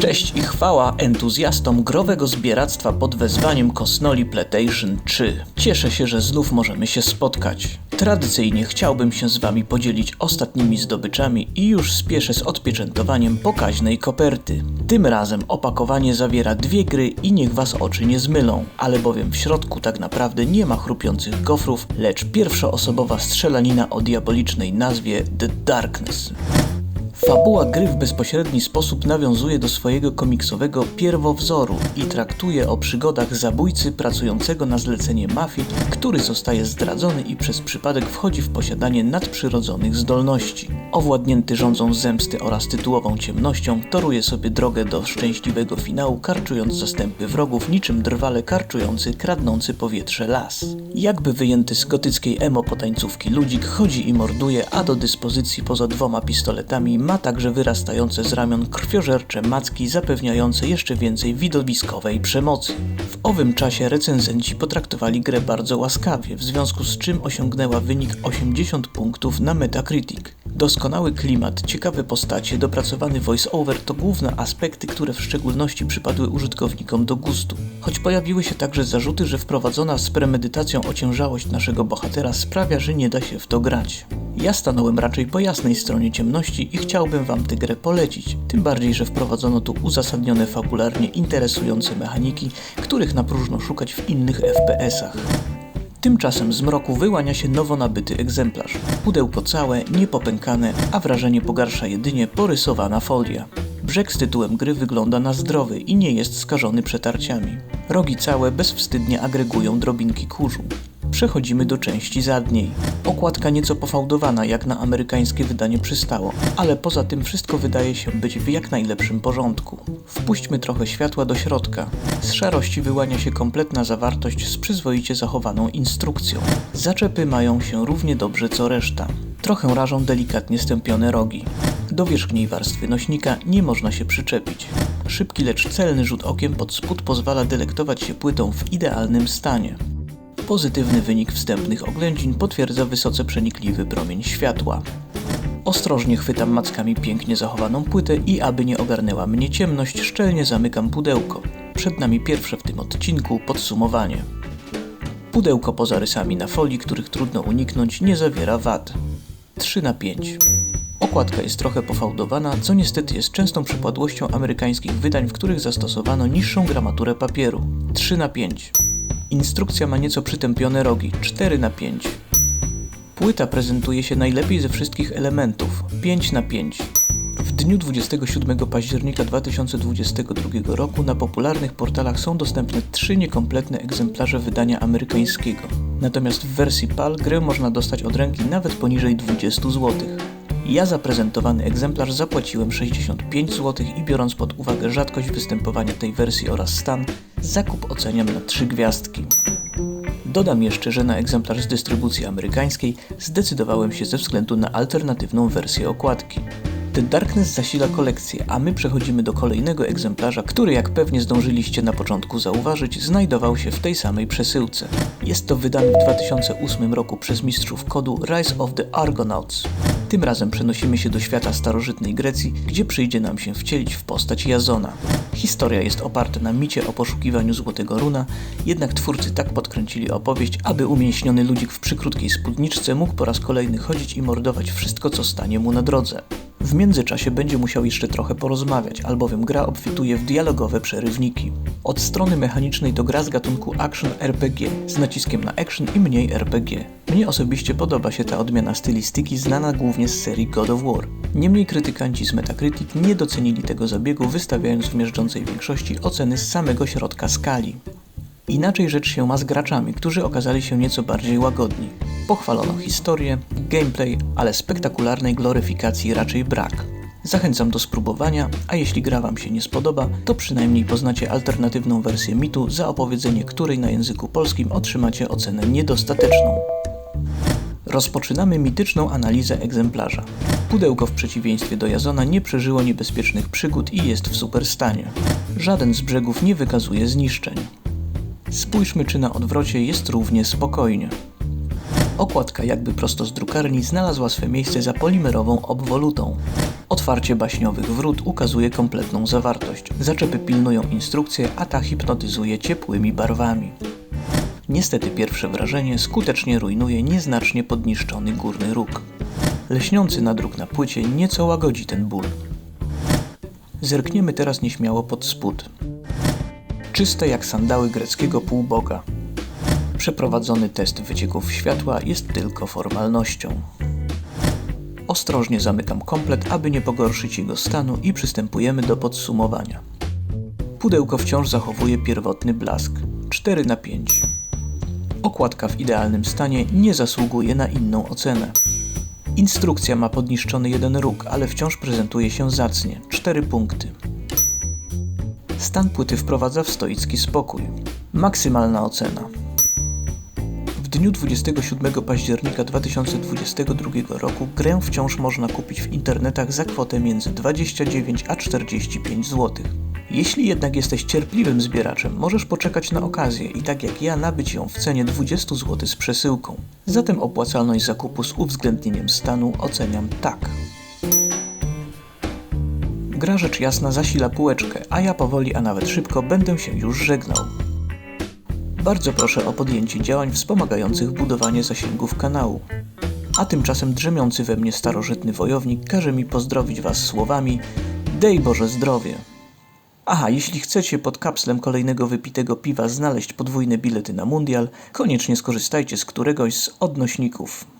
Cześć i chwała entuzjastom growego zbieractwa pod wezwaniem Kosnoli Playstation 3. Cieszę się, że znów możemy się spotkać. Tradycyjnie chciałbym się z Wami podzielić ostatnimi zdobyczami i już spieszę z odpieczętowaniem pokaźnej koperty. Tym razem opakowanie zawiera dwie gry i niech Was oczy nie zmylą, ale bowiem w środku tak naprawdę nie ma chrupiących gofrów, lecz pierwszoosobowa strzelanina o diabolicznej nazwie The Darkness. Fabuła gry w bezpośredni sposób nawiązuje do swojego komiksowego pierwowzoru i traktuje o przygodach zabójcy pracującego na zlecenie mafii, który zostaje zdradzony i przez przypadek wchodzi w posiadanie nadprzyrodzonych zdolności. Owładnięty rządzą zemsty oraz tytułową ciemnością, toruje sobie drogę do szczęśliwego finału, karczując zastępy wrogów niczym drwale karczujący, kradnący powietrze las. Jakby wyjęty z gotyckiej emo potańcówki ludzik chodzi i morduje, a do dyspozycji poza dwoma pistoletami ma także wyrastające z ramion krwiożercze macki zapewniające jeszcze więcej widowiskowej przemocy. W owym czasie recenzenci potraktowali grę bardzo łaskawie, w związku z czym osiągnęła wynik 80 punktów na Metacritic. Doskonały klimat, ciekawe postacie, dopracowany voice-over to główne aspekty, które w szczególności przypadły użytkownikom do gustu. Choć pojawiły się także zarzuty, że wprowadzona z premedytacją ociężałość naszego bohatera sprawia, że nie da się w to grać. Ja stanąłem raczej po jasnej stronie ciemności i chciałbym Wam tę grę polecić, tym bardziej, że wprowadzono tu uzasadnione fabularnie interesujące mechaniki, których na próżno szukać w innych FPS-ach. Tymczasem z mroku wyłania się nowo nabyty egzemplarz. Pudełko całe, niepopękane, a wrażenie pogarsza jedynie porysowana folia. Brzeg z tytułem gry wygląda na zdrowy i nie jest skażony przetarciami. Rogi całe bezwstydnie agregują drobinki kurzu. Przechodzimy do części zadniej. Okładka nieco pofałdowana, jak na amerykańskie wydanie przystało, ale poza tym wszystko wydaje się być w jak najlepszym porządku. Wpuśćmy trochę światła do środka. Z szarości wyłania się kompletna zawartość z przyzwoicie zachowaną instrukcją. Zaczepy mają się równie dobrze co reszta. Trochę rażą delikatnie stępione rogi. Do wierzchniej warstwy nośnika nie można się przyczepić. Szybki, lecz celny rzut okiem pod spód pozwala delektować się płytą w idealnym stanie. Pozytywny wynik wstępnych oględzin potwierdza wysoce przenikliwy promień światła. Ostrożnie chwytam mackami pięknie zachowaną płytę i aby nie ogarnęła mnie ciemność, szczelnie zamykam pudełko. Przed nami pierwsze w tym odcinku podsumowanie. Pudełko poza rysami na folii, których trudno uniknąć, nie zawiera wad. 3 na 5. Okładka jest trochę pofałdowana, co niestety jest częstą przypadłością amerykańskich wydań, w których zastosowano niższą gramaturę papieru. 3 na 5. Instrukcja ma nieco przytępione rogi 4 na 5. Płyta prezentuje się najlepiej ze wszystkich elementów 5 na 5. W dniu 27 października 2022 roku na popularnych portalach są dostępne trzy niekompletne egzemplarze wydania amerykańskiego. Natomiast w wersji PAL grę można dostać od ręki nawet poniżej 20 zł. Ja za prezentowany egzemplarz zapłaciłem 65 zł i biorąc pod uwagę rzadkość występowania tej wersji oraz stan, zakup oceniam na 3 gwiazdki. Dodam jeszcze, że na egzemplarz z dystrybucji amerykańskiej zdecydowałem się ze względu na alternatywną wersję okładki. The Darkness zasila kolekcję, a my przechodzimy do kolejnego egzemplarza, który jak pewnie zdążyliście na początku zauważyć, znajdował się w tej samej przesyłce. Jest to wydany w 2008 roku przez mistrzów kodu Rise of the Argonauts. Tym razem przenosimy się do świata starożytnej Grecji, gdzie przyjdzie nam się wcielić w postać Jazona. Historia jest oparta na micie o poszukiwaniu złotego runa, jednak twórcy tak podkręcili opowieść, aby umięśniony ludzik w przykrótkiej spódniczce mógł po raz kolejny chodzić i mordować wszystko, co stanie mu na drodze. W międzyczasie będzie musiał jeszcze trochę porozmawiać, albowiem gra obfituje w dialogowe przerywniki. Od strony mechanicznej to gra z gatunku action RPG, z naciskiem na action i mniej RPG. Mnie osobiście podoba się ta odmiana stylistyki znana głównie z serii God of War. Niemniej krytykanci z Metacritic nie docenili tego zabiegu, wystawiając w miażdżącej większości oceny z samego środka skali. Inaczej rzecz się ma z graczami, którzy okazali się nieco bardziej łagodni. Pochwalono historię, gameplay, ale spektakularnej gloryfikacji raczej brak. Zachęcam do spróbowania, a jeśli gra Wam się nie spodoba, to przynajmniej poznacie alternatywną wersję mitu, za opowiedzenie której na języku polskim otrzymacie ocenę niedostateczną. Rozpoczynamy mityczną analizę egzemplarza. Pudełko w przeciwieństwie do Jazona nie przeżyło niebezpiecznych przygód i jest w super stanie. Żaden z brzegów nie wykazuje zniszczeń. Spójrzmy, czy na odwrocie jest równie spokojnie. Okładka jakby prosto z drukarni znalazła swe miejsce za polimerową obwolutą. Otwarcie baśniowych wrót ukazuje kompletną zawartość. Zaczepy pilnują instrukcję, a ta hipnotyzuje ciepłymi barwami. Niestety pierwsze wrażenie skutecznie rujnuje nieznacznie podniszczony górny róg. Leśniący nadruk na płycie nieco łagodzi ten ból. Zerkniemy teraz nieśmiało pod spód. Czyste jak sandały greckiego półboga. Przeprowadzony test wycieków światła jest tylko formalnością. Ostrożnie zamykam komplet, aby nie pogorszyć jego stanu i przystępujemy do podsumowania. Pudełko wciąż zachowuje pierwotny blask 4 na 5. Okładka w idealnym stanie nie zasługuje na inną ocenę. Instrukcja ma podniszczony jeden róg, ale wciąż prezentuje się zacnie 4 punkty. Stan płyty wprowadza w stoicki spokój. Maksymalna ocena. W dniu 27 października 2022 roku grę wciąż można kupić w internetach za kwotę między 29 a 45 zł. Jeśli jednak jesteś cierpliwym zbieraczem, możesz poczekać na okazję i tak jak ja nabyć ją w cenie 20 zł z przesyłką. Zatem opłacalność zakupu z uwzględnieniem stanu oceniam tak. Gra rzecz jasna zasila półeczkę, a ja powoli, a nawet szybko będę się już żegnał. Bardzo proszę o podjęcie działań wspomagających budowanie zasięgów kanału. A tymczasem drzemiący we mnie starożytny wojownik każe mi pozdrowić Was słowami Dej Boże zdrowie! Aha, jeśli chcecie pod kapslem kolejnego wypitego piwa znaleźć podwójne bilety na mundial, koniecznie skorzystajcie z któregoś z odnośników.